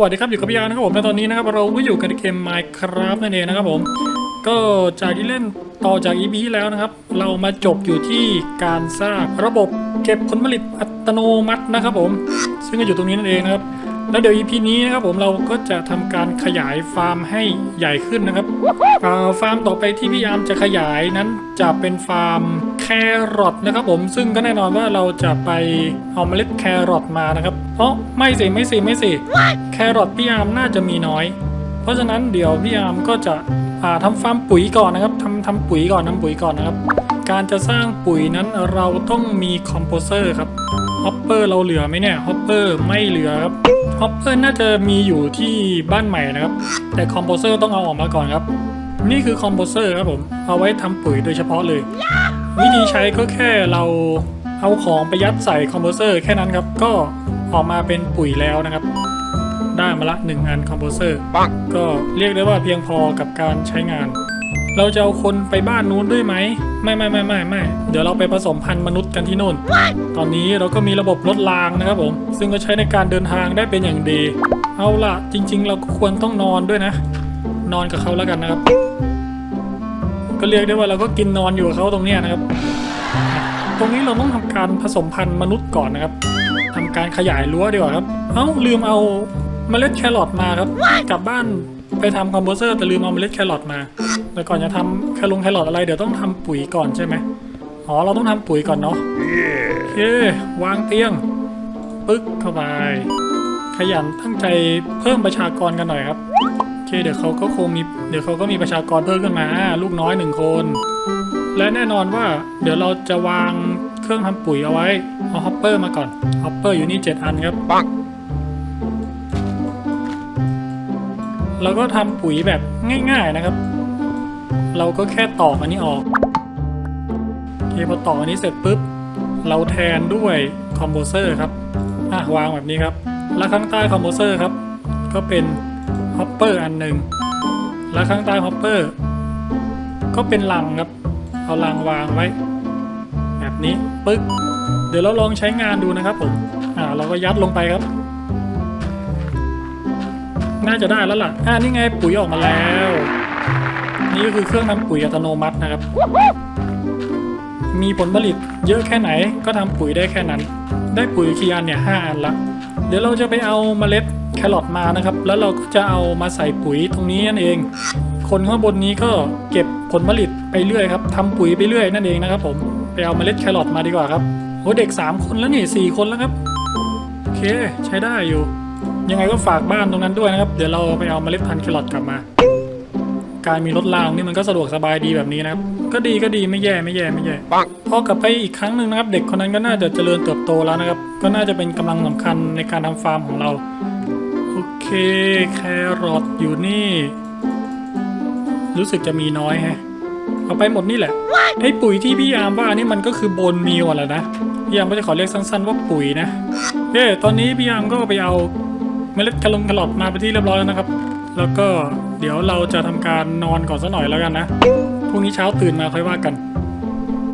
วัสดีครับ อยู่กับพี่ยานะครับผมในตอนนี้นะครับเราก็อยู่กันในเกม Minecraft นั่นเองนะครับผม ก็จากที่เล่นต่อจาก EP ที่แล้วนะครับ เรามาจบอยู่ที่การสร้างระบบเก็บผลผลิตอัตโนมัตินะครับผม ซึ่งก็อยู่ตรงนี้นั่นเองนะครับ แล้วเดี๋ยว EP นี้นะครับผมเราก็จะทำการขยายฟาร์มให้ใหญ่ขึ้นนะครับฟาร์มต่อไปที่พี่ยามจะขยายนั้นจะเป็นฟาร์ม แครอทนะครับผมซึ่งก็แน่นอนว่าเราจะไปเอาเมล็ดแครอทมานะครับเพราะไม่สิไม่สิไม่สิแครอทพี่ยามน่าจะมีน้อย เพราะฉะนั้นเดี๋ยวพี่ยามก็จะอ่าทำฟาร์มปุ๋ยก่อนนะครับทำทำปุ๋ยก่อนทำปุ๋ยก่อนนะครับ การจะสร้างปุ๋ยนั้นเราต้องมีคอมโพเซอร์ครับฮอปเปอร์เราเหลือไหมเนี่ยฮอปเปอร์ไม่เหลือครับฮอปเปอร์น่าจะมีอยู่ที่บ้านใหม่นะครับ แต่คอมโพเซอร์ต้องเอาออกมาก่อนครับ นี่คือคอมโพเซอร์ครับผม เอาไว้ทำปุ๋ยโดยเฉพาะเลย วิธีใช้ก็แค่เราเอาของไปยัดใส่คอมโพเซอร์แค่นั้นครับ ก็ออกมาเป็นปุ๋ยแล้วนะครับ ได้มาละหนึ่งอันคอมโพเซอร์ก็เรียกได้ว่าเพียงพอกับการใช้งาน เราจะเอาคนไปบ้านนู้นด้วยไหม ไม่ไม่ไม่ไม่ไม่เดี๋ยวเราไปผสมพันธุ์มนุษย์กันที่นู่น ตอนนี้เราก็มีระบบรถรางนะครับผม ซึ่งก็ใช้ในการเดินทางได้เป็นอย่างดี เอาล่ะ จริง ๆ เราก็ควรต้องนอนด้วยนะ นอนกับเขาแล้วกันนะครับ ก็เรียกได้ว่าเราก็กินนอนอยู่กับเขาตรงนี้นะครับ ตรงนี้เราต้องทำการผสมพันธุ์มนุษย์ก่อนนะครับทำการขยายรั้วดีกว่าครับ เอ้าลืมเอาเมล็ดแครอทมาครับ กลับบ้านไปทำคอมโพเซอร์แต่ลืมเอาเมล็ดแครอทมา แต่ก่อนจะทำแคลงแครอทอะไรเดี๋ยวต้องทำปุ๋ยก่อนใช่ไหมอ๋อเราต้องทำปุ๋ยก่อนเนาะโอเควางเตียงปึ๊กเข้าไปขยันตั้งใจเพิ่มประชากรกันหน่อยครับ เคเดี๋ยวเขาก็คงมีเดี๋ยวเขาก็มีประชากรเพิ่มขึ้นมา ลูกน้อยหนึ่งคน และแน่นอนว่า เดี๋ยวเราจะวางเครื่องทำปุ๋ยเอาไว้ เอาฮอปเปอร์มาก่อนฮอปเปอร์อยู่นี่ 7 อันครับปังเราก็ทำปุ๋ยแบบง่ายๆนะครับ เราก็แค่ตอกอันนี้ออกโอเคพอตอกอันนี้เสร็จปุ๊บ เราแทนด้วยคอมโพเซอร์ครับอะวางแบบนี้ครับ แล้วข้างใต้คอมโพเซอร์ครับ ก็เป็น ฮอปเปอร์อันหนึ่งแล้วข้างใต้ฮอปเปอร์ก็เป็นลังครับ เอาลังวางไว้ แบบนี้ปึ๊กเดี๋ยวเราลองใช้งานดูนะครับผมอ่าเราก็ยัดลงไปครับ น่าจะได้แล้วล่ะอ่านี่ไงปุ๋ยออกมาแล้ว นี่ก็คือเครื่องทำปุ๋ยอัตโนมัตินะครับ มีผลผลิตเยอะแค่ไหนก็ทำปุ๋ยได้แค่นั้น ได้ปุ๋ยกี่อันเนี่ยห้าอันละเดี๋ยวเราจะไปเอาเมล็ด แครอทมานะครับ แล้วเราก็จะเอามาใส่ปุ๋ยตรงนี้นั่นเอง คนข้างบนนี้ก็เก็บผลผลิตไปเรื่อยครับทำปุ๋ยไปเรื่อยนั่นเองนะครับผมไปเอาเมล็ดแครอทมาดีกว่าครับโอ้เด็ก 3 คนแล้วนี่สี่คนแล้วครับโอเคใช้ได้อยู่ ยังไงก็ฝากบ้านตรงนั้นด้วยนะครับ เดี๋ยวเราไปเอาเมล็ดพันธุ์แครอทกลับมา การมีรถรางนี่มันก็สะดวกสบายดีแบบนี้นะครับ ก็ดีก็ดีไม่แย่ไม่แย่ไม่แย่ปังพอกลับไปอีกครั้งหนึ่งนะครับ เด็กคนนั้นก็น่าจะเจริญเติบโตแล้วนะครับ ก็น่าจะเป็นกำลังสำคัญในการทำฟาร์มของเรา โอเคแครอทอยู่นี่ รู้สึกจะมีน้อยแฮะ เอาไปหมดนี่แหละ ไอ้ปุ๋ยที่พี่ยามว่านี่มันก็คือโบนมิวอะไรนะ พี่ยามก็จะขอเรียกสั้นๆว่าปุ๋ยนะเย้ตอนนี้พี่ยามก็ไปเอาเมล็ดกระลงกระหลอดมาไปนที่เรียบร้อยแล้วนะครับ แล้วก็เดี๋ยวเราจะทำการนอนก่อนสักหน่อยแล้วกันนะ พรุ่งนี้เช้าตื่นมาค่อยว่ากัน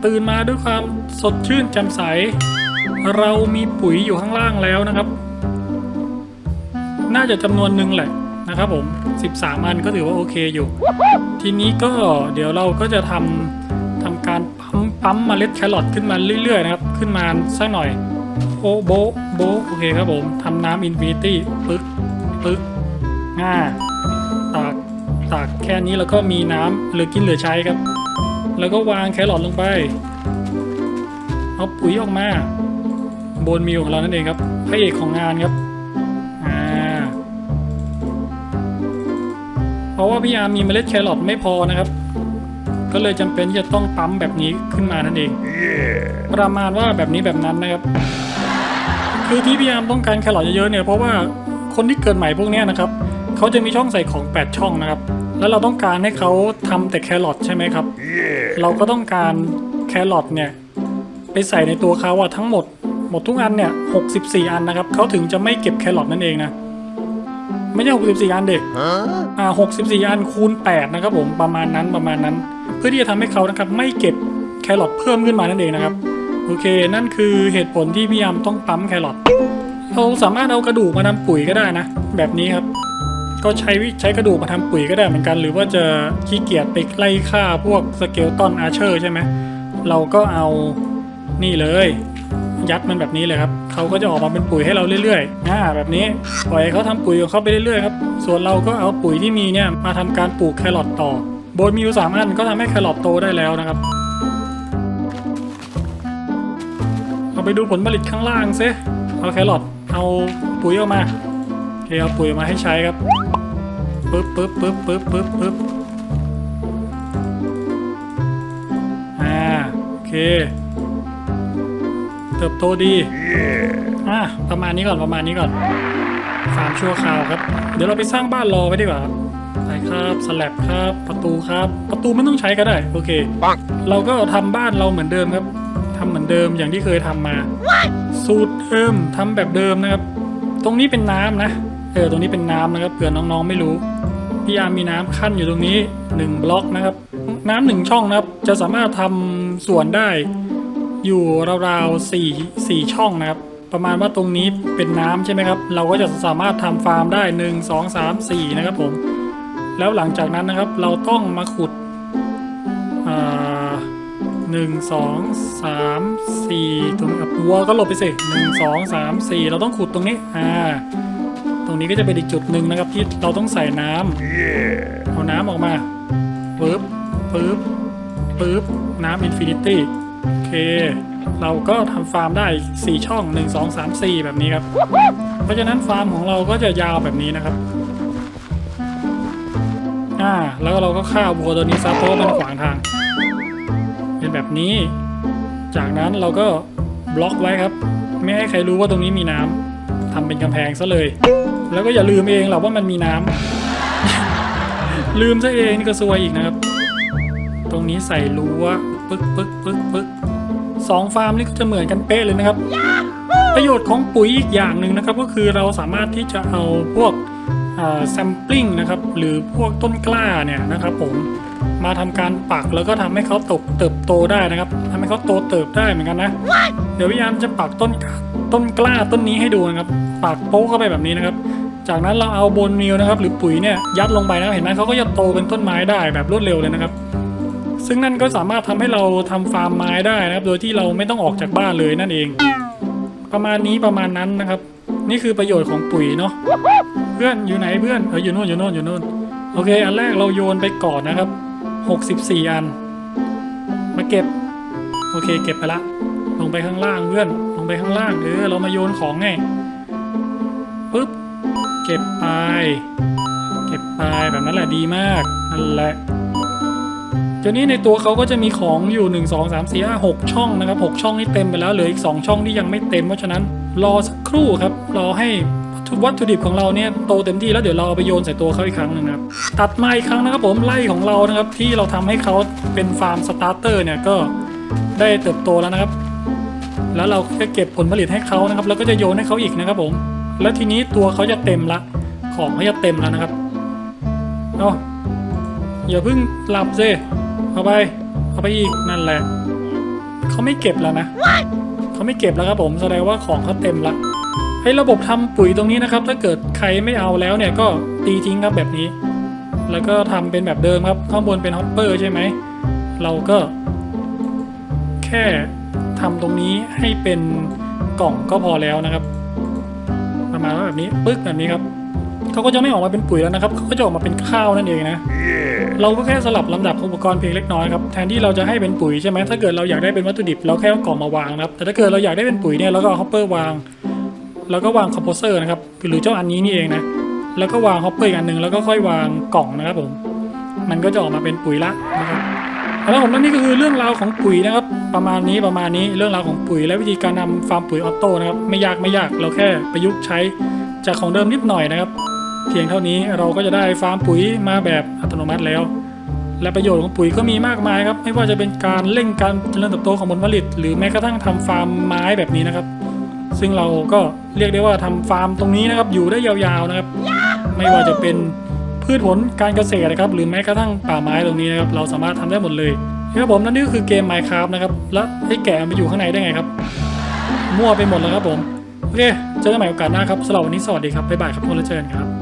ตื่นมาด้วยความสดชื่นแจ่มใส เรามีปุ๋ยอยู่ข้างล่างแล้วนะครับ น่าจะจำนวนหนึ่งแหละนะครับผม 13 อันก็ถือว่าโอเคอยู่ ทีนี้ก็เดี๋ยวเราก็จะทำทำการปั๊มปั๊มเมล็ดแครอทขึ้นมาเรื่อยๆนะครับ ขึ้นมาสักหน่อยโอโบโบโอเคครับผมทำน้ำอินฟินิตี้ปึ๊กปึ๊กง่าตากตากแค่นี้แล้วก็มีน้ำเหลือกินเหลือใช้ครับ แล้วก็วางแครอทลงไปเอาปุ๋ยออกมา บนมิวของเรานั่นเองครับพระเอกของงานครับ ราะว่าพี่อาร์มีเมล็ดแครอทไม่พอนะครับ ก็เลยจำเป็นที่จะต้องปั๊มแบบนี้ขึ้นมานั่นเอง ประมาณว่าแบบนี้แบบนั้นนะครับ คือที่พี่อาร์มต้องการแครอทเยอะๆเนี่ยเพราะว่าคนที่เกิดใหม่พวกนี้นะครับเขาจะมีช่องใส่ของ 8 ช่องนะครับ แล้วเราต้องการให้เขาทำแต่แครอทใช่ไหมครับ เราก็ต้องการแครอทเนี่ยไปใส่ในตัวเขาอะทั้งหมดหมดทุกอันเนี่ย64 อันนะครับเขาถึงจะไม่เก็บแครอทนั่นเองนะ ไม่ใช่64 อันเด็ก Huh? อ่า64 อันคูณ 8 นะครับผมประมาณนั้นประมาณนั้น เพื่อที่จะทำให้เขานะครับไม่เก็บแครอทเพิ่มขึ้นมานั่นเองนะครับโอเค นั่นคือเหตุผลที่พี่ยามต้องปั๊มแครอทเราสามารถเอากระดูกมาทำปุ๋ยก็ได้นะ แบบนี้ครับ ก็ใช้วิใช้กระดูกมาทำปุ๋ยก็ได้เหมือนกัน หรือว่าจะขี้เกียจไปไล่ฆ่าพวกสเกลตันอาร์เชอร์ใช่ไหมเราก็เอานี่เลย ยัดมันแบบนี้เลยครับเขาก็จะออกมาเป็นปุ๋ยให้เราเรื่อยๆอ่าแบบนี้ปล่อยเขาทำปุ๋ยของเขาไปเรื่อยๆครับส่วนเราก็เอาปุ๋ยที่มีเนี่ยมาทำการปลูกแครอทต่อ โบนมีอยู่สามอันก็ทำให้แครอทโตได้แล้วนะครับเราไปดูผลผลิตข้างล่างซิเอาแครอทเอาปุ๋ยออกมาโอเคเอาปุ๋ยออกมาให้ใช้ครับปึ๊บปึ๊บปึ๊บปึ๊บปึ๊บปึ๊บอ่าโอเค เติบโตดีอะประมาณนี้ก่อนประมาณนี้ก่อนฟาร์มชั่วคราวครับ เดี๋ยวเราไปสร้างบ้านรอไว้ดีกว่าครับไปครับสลับครับ ประตูครับ ประตูไม่ต้องใช้ก็ได้ โอเคเราก็ทำบ้านเราเหมือนเดิมครับทำเหมือนเดิมอย่างที่เคยทำมา สูตรเดิมทำแบบเดิมนะครับ ตรงนี้เป็นน้ำนะ เออ ตรงนี้เป็นน้ำนะครับเผื่อน้องๆไม่รู้ พี่ยามมีน้ำขั้นอยู่ตรงนี้หนึ่งบล็อกนะครับ น้ำหนึ่งช่องนะครับ จะสามารถทำสวนได้ อยู่ราวๆสี่สี่ช่องนะครับ ประมาณว่าตรงนี้เป็นน้ำใช่ไหมครับ เราก็จะสามารถทำฟาร์มได้หนึ่งสองสามสี่นะครับผม แล้วหลังจากนั้นนะครับเราต้องมาขุดหนึ่งสองสามสี่ตรงอะวัวก็หลบไปสิหนึ่งสองสามสี่เราต้องขุดตรงนี้อ่าตรงนี้ก็จะเป็นอีกจุดหนึ่งนะครับที่เราต้องใส่น้ำเอาน้ำออกมาปึ๊บปึ๊บปึ๊บน้ำอินฟินิตี้ เคเราก็ทำฟาร์มได้ 4 ช่อง 1 2 3 4 แบบนี้ครับ เพราะฉะนั้นฟาร์มของเราก็จะยาวแบบนี้นะครับอ่าแล้วเราก็ฆ่าวัวตัวนี้ซะเพราะมันขวางทาง เป็นแบบนี้ จากนั้นเราก็บล็อกไว้ครับ ไม่ให้ใครรู้ว่าตรงนี้มีน้ำทำเป็นกำแพงซะเลย แล้วก็อย่าลืมเองหรอกว่ามันมีน้ำลืมซะเองนี่ก็ซวยอีกนะครับ ตรงนี้ใส่รั้วปึ๊กปึ๊กปึ๊กปึ๊ก สองฟาร์มนี่ก็จะเหมือนกันเป๊ะเลยนะครับ ประโยชน์ของปุ๋ยอีกอย่างหนึ่งนะครับ ก็คือเราสามารถที่จะเอาพวกแซมปลิ้งนะครับหรือพวกต้นกล้าเนี่ยนะครับผมมาทำการปักแล้วก็ทำให้เขาตกเติบโตได้นะครับทำให้เขาโตเติบได้เหมือนกันนะ เดี๋ยวพี่ยามจะปักต้นกล้าต้นกล้าต้นนี้ให้ดูนะครับปักโป๊ะเข้าไปแบบนี้นะครับ จากนั้นเราเอาโบนมิลนะครับ หรือปุ๋ยเนี่ยยัดลงไปนะครับเห็นไหมเขาก็จะโตเป็นต้นไม้ได้แบบรวดเร็วเลยนะครับ ซึ่งนั่นก็สามารถทำให้เราทำฟาร์มไม้ได้นะครับ โดยที่เราไม่ต้องออกจากบ้านเลยนั่นเอง ประมาณนี้ประมาณนั้นนะครับ นี่คือประโยชน์ของปุ๋ยเนาะเพื่อนอยู่ไหนเพื่อนเอออยู่โน่นอยู่โน่นอยู่โน่นโอเค อันแรกเราโยนไปก่อนนะครับ 64 อัน มาเก็บ โอเค เก็บไปละ ลงไปข้างล่างเพื่อน ลงไปข้างล่างเออเรามาโยนของไงปึ๊บ เก็บไป เก็บไปแบบนั้นแหละดีมาก นั่นแหละ ทีนี้ในตัวเขาก็จะมีของอยู่ 1 2 3 4 5 6 ช่องนะครับ 6 ช่องที่เต็มไปแล้วเหลืออีก 2 ช่องที่ยังไม่เต็มเพราะฉะนั้นรอสักครู่ครับรอให้วัตถุดิบของเราเนี่ยโตเต็มที่แล้วเดี๋ยวเราเอาไปโยนใส่ตัวเขาอีกครั้งหนึ่งครับตัดมาอีกครั้งนะครับผมไล่ของเรานะครับที่เราทำให้เขาเป็นฟาร์มสตาร์เตอร์เนี่ยก็ได้เติบโตแล้วนะครับ แล้วเราก็จะเก็บผลผลิตให้เขานะครับ แล้วก็จะโยนให้เขาอีกนะครับผม แล้วทีนี้ตัวเขาจะเต็มละ ของเขาจะเต็มแล้วนะครับเอาอย่าเพิ่งหลับซิ เอาไป เอาไปอีกนั่นแหละ เขาไม่เก็บแล้วนะ เขาไม่เก็บแล้วครับผมแสดงว่าของเขาเต็มละให้ระบบทำปุ๋ยตรงนี้นะครับ ถ้าเกิดใครไม่เอาแล้วเนี่ยก็ตีทิ้งครับแบบนี้ แล้วก็ทำเป็นแบบเดิมครับ ข้างบนเป็นฮอปเปอร์ใช่ไหม เราก็ แค่ทำตรงนี้ให้เป็นกล่องก็พอแล้วนะครับ ประมาณว่าแบบนี้ปึ๊กแบบนี้ครับ เขาก็จะไม่ออกมาเป็นปุ๋ยแล้วนะครับเขาก็จะออกมาเป็นข้าวนั่นเองนะ เราก็แค่สลับลำดับอุปกรณ์เพียงเล็กน้อยครับแทนที่เราจะให้เป็นปุ๋ยใช่ไหมถ้าเกิดเราอยากได้เป็นวัตถุดิบเราแค่เอากล่องมาวางนะครับแต่ถ้าเกิดเราอยากได้เป็นปุ๋ยเนี่ยเราก็เอาฮอปเปอร์วาง แล้วก็วางคอมโพเซอร์นะครับหรือเจ้าอันนี้นี่เองนะแล้วก็วางฮอปเปอร์อีกอันหนึ่งแล้วก็ค่อยวางกล่องนะครับผมมันก็จะออกมาเป็นปุ๋ยละนะครับแล้วผมนั่นนี่ก็คือเรื่องราวของปุ๋ยนะครับ ประมาณนี้ประมาณนี้เรื่องราวของปุ๋ย และวิธีการนำฟาร์มปุ๋ยออโต้นะครับไม่ยากไม่ยากเราแค่ประยุกต์ใช้จากของเดิมนิดหน่อยนะครับ เพียงเท่านี้เราก็จะได้ฟาร์มปุ๋ยมาแบบอัตโนมัติแล้ว และประโยชน์ของปุ๋ยก็มีมากมายครับ ไม่ว่าจะเป็นการเร่งการเจริญเติบโตของผลผลิต หรือแม้กระทั่งทำฟาร์มไม้แบบนี้นะครับ ซึ่งเราก็เรียกได้ว่าทำฟาร์มตรงนี้นะครับ อยู่ได้ยาวๆนะครับ ไม่ว่าจะเป็นพืชผลการเกษตรนะครับ หรือแม้กระทั่งป่าไม้ตรงนี้นะครับ เราสามารถทำได้หมดเลยครับผมนั่นนี่ก็คือเกม Minecraft นะครับ แล้วให้แกะมาอยู่ข้างในได้ไงครับ มั่วไปหมดแล้วครับผม โอเค เจอกันใหม่โอกาสหน้าครับสำหรับวันนี้สวัสดีครับ บ๊ายบายครับทุกคนแล้วเจอกันครับ